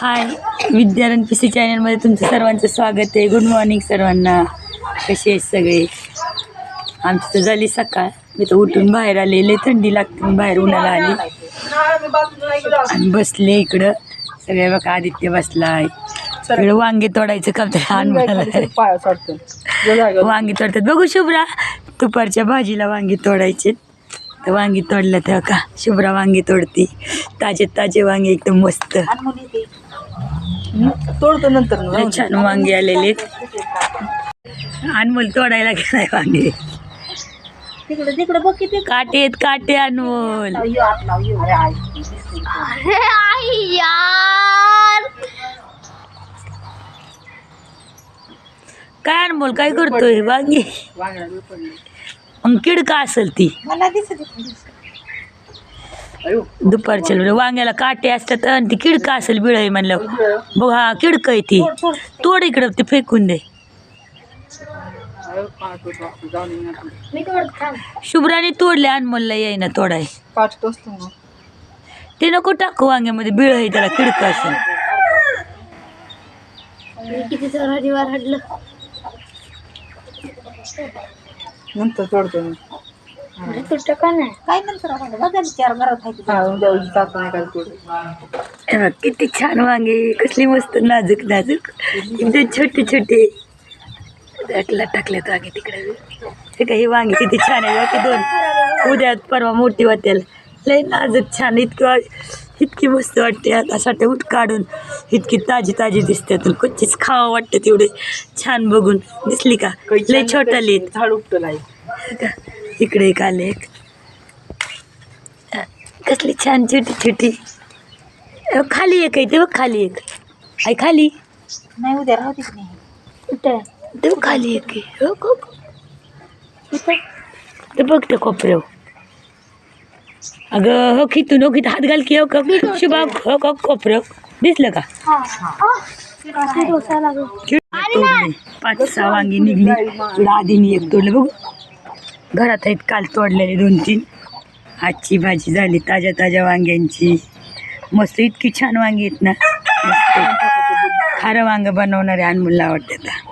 हाय Vidyaranya P C चॅनलमध्ये तुमचं सर्वांचं स्वागत आहे. गुड मॉर्निंग सर्वांना. कसे आहेत सगळे? आमची तर झाली सकाळ. मी तर उठून बाहेर आले. लय थंडी लागते बाहेर उन्हाला आली. आणि बसले इकडं. सगळे बघा आदित्य बसलाय इकडं वांगे तोडायचं काम वांगी तोडतात. बघू शुभ्रा दुपारच्या भाजीला वांगी तोडायचे. तर वांगी तोडलं तेव्हा का शुभ्रा वांगी तोडती. ताजे ताजे वांगे एकदम मस्त. तोडतो नंतर छान वांगे आलेले. अनमोल तोडायला गेलाय वांगे. तिकडे तिकडे बघ किती काटे आहेत काटे अनमोल. काय अनमोल काय करतोय? वांगी. मग किडका असेल ती? मला दिसत दुपारच्या वेळी वांग्याला काटे असतात आणि ती किडका असेल बिळ म्हणलं. बघ हा किडक आहे ती? तोड, इकडं ते फेकून दे. शुभ्राने तोडले अनमोलला येईना तोडाय. ते नको टाकू वांग्यामध्ये बिळ आहे त्याला किडका असेल. नंतर तोडतो मी. का नाही? काय नंतर आहे हा उद्या नाही किती छान वांगे कसली मस्त नाजूक नाजूक. एकदम छोटे छोटे. टाकला टाकल्यात वांगे तिकडे. हे काही वांगे किती छान आहे बघ, की दोन. उद्या परवा मोठी वाटेल. लय नाजूक छान. इतकी वा- इतकी मस्त वाटते आता साठी उठ काढून इतकी ताजी ताजी दिसते. तर कच्चीच खावं वाटतं तेवढे. छान बघून. दिसली का? लय छोटाली आहेत. झाड उपटलं? इकडे एक आले एक. कसली छान छोटी छोटी. अहो, खाली एक आहे ते बघ खाली एक. आहे खाली. नाही उद्या राहते की नाही. ते खाली एक आहे. हो. ते बघ ते कोपऱ्यावर. अगं हो खितून हो खित हात घाल की हो का? शुभा हो का? कोपऱ्यावर दिसलं का? तोडली पाच सहा वांगी निघली. आधीनी एक तोडलं बघू. घरात आहेत काल तोडलेले दोन तीन. आजची भाजी झाली ताज्या ताज्या वांग्यांची. मस्त इतकी छान वांगी आहेत ना. खारं वांग बनवणारे अनमुलला आवडते आता.